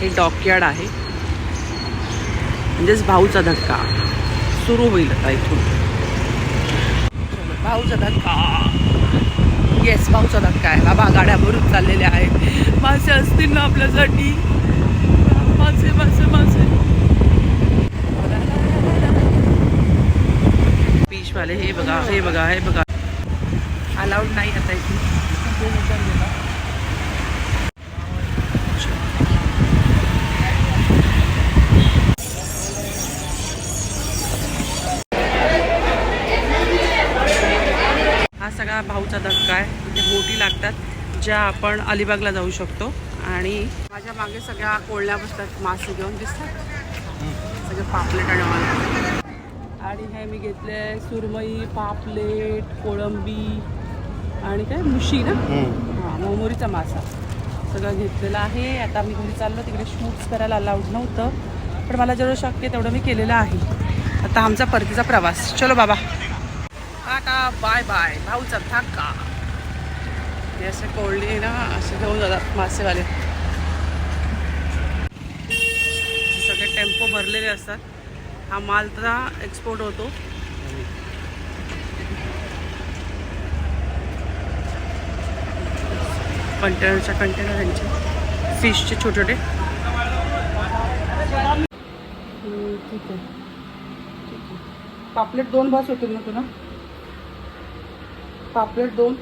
हे डॉकयार्ड आहे. म्हणजेच भाऊचा धक्का. सुरू होईल आता इथून. भाऊचा धक्का. येस भाऊचा धक्का आहे. बाबा गाड्या भरून चाललेल्या आहेत. मासे असतील ना आपल्यासाठी. मासे मासे मासे. बीचवाले हे बघा हे बघा हे बघा. अलाउड नाही आता इथे हा सगळा भाऊचा धक्का आहे. इथे बोटी लागतात ज्या आपण अलिबागला जाऊ शकतो. आणि माझ्या मागे सगळ्या कोळण्या बसतात मासे घेऊन दिसतात. सगळे पापलेट आणि मला आणि हे मी घेतले सुरमई पापलेट कोळंबी आणि काय मुशी ना? हां मोमोरीचा मासा. सगळं घेतलेलं आहे. आता मी घरी चाललो तिकडे शूट्स करायला अलाउड नव्हतं. पण मला जेवढं शक्य तेवढं मी केलेलं आहे. आता आमचा परतीचा प्रवास. चलो बाबा. Tata bye bye. भाऊचा धक्का. हे असे कोळणी ना असे घेऊन जातात मासेवाले. सगळे टेम्पो भरलेले असतात. हा माल तर एक्सपोर्ट होतो. कंटेनरच्या कंटेनर यांचे. फिशचे छोटे छोटे ठीक आहे. ठीक आहे. पापलेट दोन बस होतील ना तुला? पापलेट दोन.